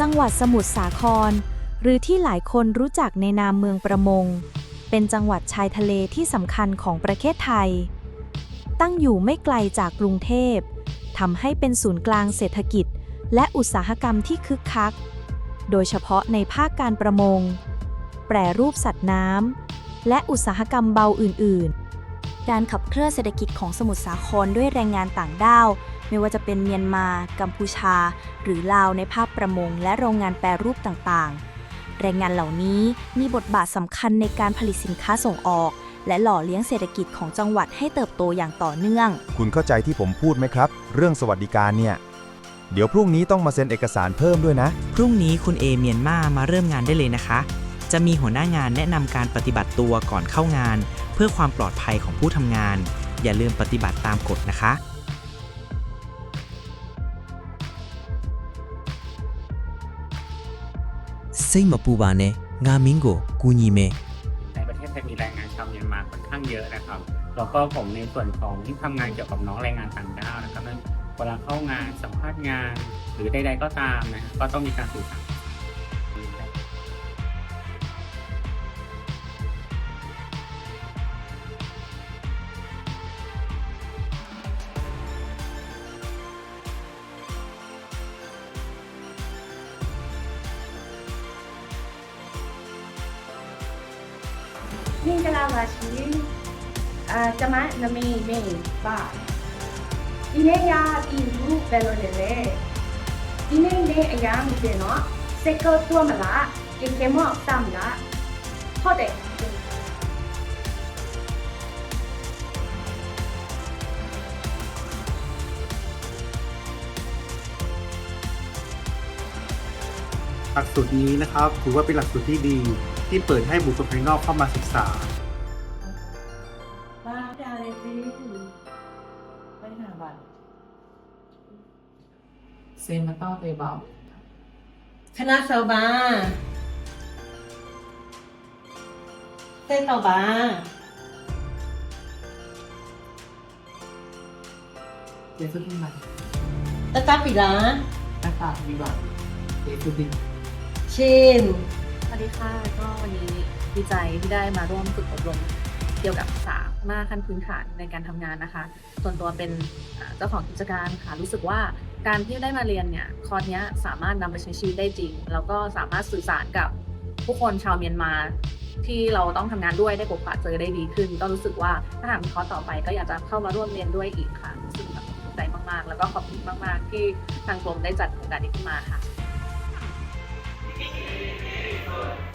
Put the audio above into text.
จังหวัดสมุทรสาคร หรือที่หลายคนรู้จักในนามเมืองประมง เป็นจังหวัดชายทะเลที่สำคัญของประเทศไทย ตั้งอยู่ไม่ไกลจากกรุงเทพทำให้เป็นศูนย์กลางเศรษฐกิจ และอุตสาหกรรมที่คึกคัก โดยเฉพาะในภาคการประมง แปรรูปสัตว์น้ำและอุตสาหกรรมเบาอื่น ๆ การขับเคลื่อนเศรษฐกิจของสมุทรสาครด้วยแรงงานต่างด้าว ไม่ว่าจะเป็นเมียนมา กัมพูชา หรือลาวในภาคประมง และโรงงานแปรรูปต่างๆ แรงงานเหล่านี้มีบทบาทสำคัญในการผลิตสินค้าส่งออก และหล่อเลี้ยงเศรษฐกิจของจังหวัดให้เติบโตอย่างต่อเนื่อง คุณเข้าใจที่ผมพูดไหมครับ เรื่องสวัสดิการเนี่ย เดี๋ยวพรุ่งนี้ต้องมาเซ็นเอกสารเพิ่มด้วยนะ พรุ่งนี้คุณเอเมียนมามาเริ่มงานได้เลยนะคะ จะมีหัวหน้างานแนะนำการปฏิบัติตัวก่อนเข้างาน เพื่อความปลอดภัยของผู้ทำงาน อย่าลืมปฏิบัติตามกฎนะคะ စိတ်မပူပါနဲ့ငါမင်းကိုကူညီမယ် ในประเทศไทยมีแรงงานชาวเมียนมาค่อนข้างเยอะนะครับ แล้วก็ผมในส่วนของที่ทำงานเกี่ยวกับน้องแรงงานต่างด้าวนะครับนั้นเวลาเข้างานสัมภาษณ์งาน หรือใด ๆ ก็ตามนะฮะก็ต้องมีการสื่อสาร မင်္ဂလာပါရှင်အာကျမနမီမင်းပါဒီနေ့ရဒီလူပဲလို့လေလေဒီနေ့နေ့အရာမတင်တော့စက်ကောတွမလားဒီကမောတမ်လားဟုတ်တယ် หลักสูตรนี้นะครับถือว่าเป็นหลักสูตรที่ดี ที่เปิดให้บุคคลภายนอกเข้ามาศึกษา บ้าได้เลยสิไปหาบัตรเซ็นมาต้อไปเบาคณะชาวบ้านเต้นต่อบ้านเดี๋ยวจะเป็นบัตรตะกาปีละตะกาปีบัตรเดี๋ยวจะเป็นชิน สวัสดีค่ะก็วันนี้ดีใจที่ได้มาร่วมฝึกอบรมเกี่ยวกับสามาขั้นพื้นฐานในการทำงานนะคะ ส่วนตัวเป็นเจ้าของกิจการค่ะรู้สึกว่าการที่ได้มาเรียนเนี่ยคอร์สนี้สามารถนำไปใช้ชีวิตได้จริง แล้วก็สามารถสื่อสารกับผู้คนชาวเมียนมา ที่เราต้องทำงานด้วยได้พบปะเจอได้ดีขึ้น ก็รู้สึกว่าถ้าหากมีคอร์สต่อไปก็อยากจะเข้ามาร่วมเรียนด้วยอีกค่ะรู้สึกแบบภูมิใจมากๆ แล้วก็ขอบคุณมาก ๆ ที่ทางกรมได้จัดโครงการนี้ขึ้นมาค่ะ Bye.